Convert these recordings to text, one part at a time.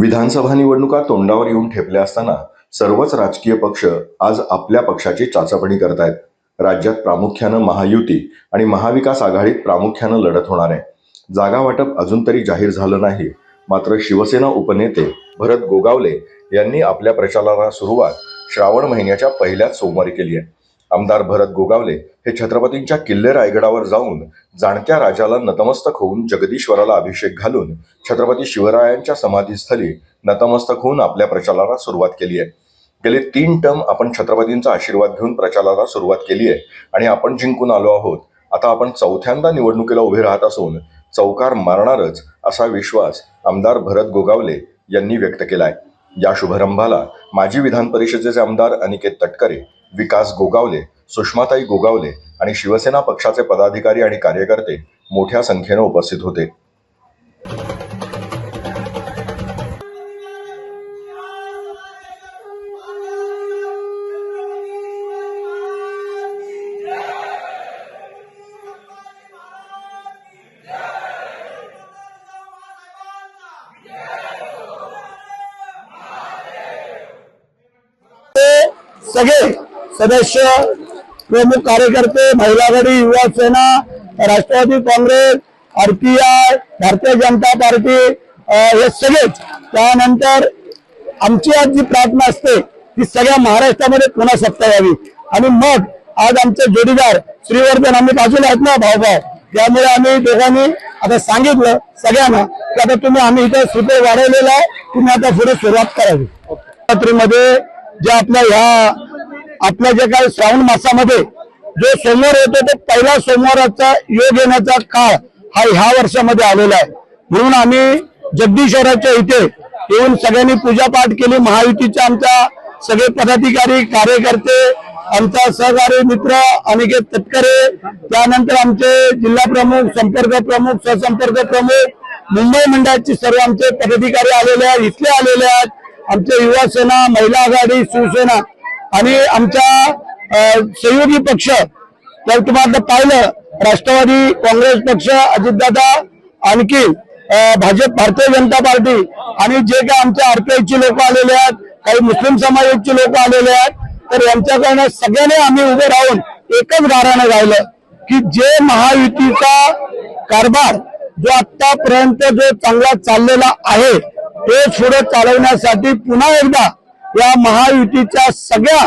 विधानसभा निवडणुका तोंडावर येऊन ठेपल्या असताना सर्वच राजकीय पक्ष आज आपल्या पक्षाची चाचपणी करतायत. राज्यात प्रामुख्यानं महायुती आणि महाविकास आघाडीत प्रामुख्यानं लढत होणार आहे. जागा वाटप अजून तरी जाहीर झालं नाही. मात्र शिवसेना उपनेते भरत गोगावले यांनी आपल्या प्रचाराला सुरुवात श्रावण महिन्याच्या पहिल्याच सोमवारी केली आहे. आमदार भरत गोगावले हे छत्रपतींच्या किल्ले रायगडावर जाऊन जाणत्या राजाला नतमस्तक होऊन जगदीश्वराला अभिषेक घालून छत्रपती शिवरायांच्या समाधीस्थळी नतमस्तक होऊन आपल्या प्रचाराला सुरुवात केली आहे. गेले तीन टर्म आपण छत्रपतींचा आशीर्वाद घेऊन प्रचाराला सुरुवात केली आहे आणि आपण जिंकून आलो आहोत. आता आपण चौथ्यांदा निवडणुकीला उभे राहत असून चौकार मारणारच असा विश्वास आमदार भरत गोगावले यांनी व्यक्त केलाय. या शुभारंभाला माजी विधान परिषदेचे आमदार अनिकेत तटकरे विकास गोगावले सुषमाताई गोगावले आणि शिवसेना पक्षाचे पदाधिकारी आणि कार्यकर्ते मोठ्या संख्येनं उपस्थित होते. सगळे सदस्य प्रमुख कार्यकर्ते महिला आघाडी युवा सेना राष्ट्रवादी काँग्रेस आरपीआय भारतीय जनता पार्टी हे सगळेच त्यानंतर आमची आज जी प्रार्थना असते ती सगळ्या महाराष्ट्रामध्ये पुन्हा सत्ता यावी. आणि मग आज आमचे जोडीदार श्रीवर्धन आम्ही बाजूला आहेत ना भाऊभाव त्यामुळे आम्ही दोघांनी आता सांगितलं सगळ्यांना की आता तुम्ही आम्ही इथं सुटे वाढवलेलं आहे तुम्ही आता पुढे सुरुवात करावी. नवरात्रीमध्ये जे आपल्या ह्या आपल्या जे काही श्रावण मासामध्ये जो सोमवार येतो तो पहिला सोमवाराचा योग येण्याचा काळ हा ह्या वर्षामध्ये आलेला आहे. म्हणून आम्ही जगदीश्वराच्या इथे येऊन सगळ्यांनी पूजापाठ केली. महायुतीचे आमच्या सगळे पदाधिकारी कार्यकर्ते आमचा सहकारी मित्र अनिकेत तटकरे त्यानंतर आमचे जिल्हा प्रमुख संपर्क प्रमुख सहसंपर्क प्रमुख मुंबई मंडळाचे सर्व आमचे पदाधिकारी आलेले आहेत इथले आलेले आहेत. आमचे युवा सेना महिला आघाडी शिवसेना आणि आमच्या सहयोगी पक्ष जर तुम्हाला पाहिलं राष्ट्रवादी काँग्रेस पक्ष अजितदादा आणखी भाजप भारतीय जनता पार्टी आणि जे काही आमच्या आरपीआयची लोक आलेले आहेत काही मुस्लिम समाजाची लोक आलेले आहेत तर यांच्याकडनं सगळ्यांनी आम्ही उभे राहून एकच गारानं गायलं की जे महायुतीचा कारभार जो आतापर्यंत जो चांगला चाललेला आहे ते पुढे चालवण्यासाठी पुन्हा एकदा या महायुतीच्या सगळ्या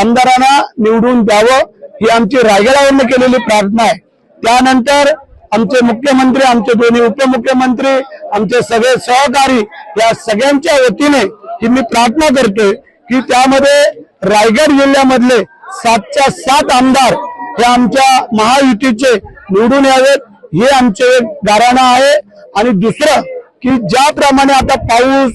आमदारांना निवडून द्यावं ही आमची रायगडावरनं केलेली प्रार्थना आहे. त्यानंतर आमचे मुख्यमंत्री आमचे दोन्ही उपमुख्यमंत्री आमचे सगळे सहकारी या सगळ्यांच्या वतीने ही मी प्रार्थना करतोय की त्यामध्ये रायगड जिल्ह्यामधले सातच्या सात आमदार हे आमच्या महायुतीचे निवडून यावेत. हे आमचे एक आहे. आणि दुसरं की ज्याप्रमाणे आता पाऊस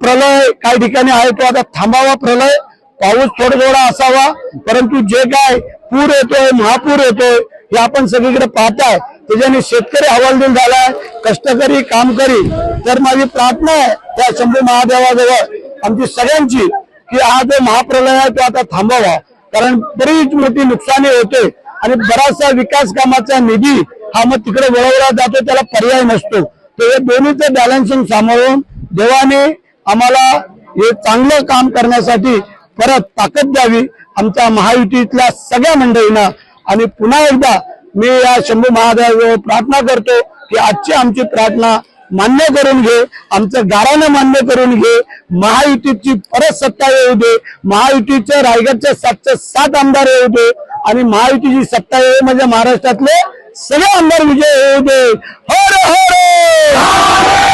प्रलय काही ठिकाणी आहे तो आता थांबावा प्रलय. पाऊस थोडा थोडा असावा परंतु जे काय पूर येतोय महापूर येतोय हे आपण सगळीकडे पाहताय. त्याच्याने शेतकरी हवालदिल झालाय कष्टकरी कामकरी. तर माझी प्रार्थना आहे त्या शंभू महादेवाजवळ आमची सगळ्यांची की हा जो महाप्रलय आहे तो आता थांबावा. कारण बरीच मोठी नुकसानी होते आणि बराचसा विकास कामाचा निधी हा मग तिकडे वळवला जातो त्याला पर्याय नसतो. तर हे दोन्हीचं बॅलन्सिंग सांभाळून देवाने आम्हाला हे चांगलं काम करण्यासाठी परत ताकद द्यावी आमच्या महायुतीतल्या सगळ्या मंडळींना. आणि पुन्हा एकदा मी या शंभू महादेवाजवळ प्रार्थना करतो की आजची आमची प्रार्थना मान्य करून घे आमचं गारानं मान्य करून घे महायुतीची परत सत्ता येऊ दे महायुतीच्या रायगडच्या सातशे सात आमदार येऊ दे आणि महायुतीची सत्ता येऊ म्हणजे महाराष्ट्रातले सगळे आमदार विजय होऊ दे. हर हर!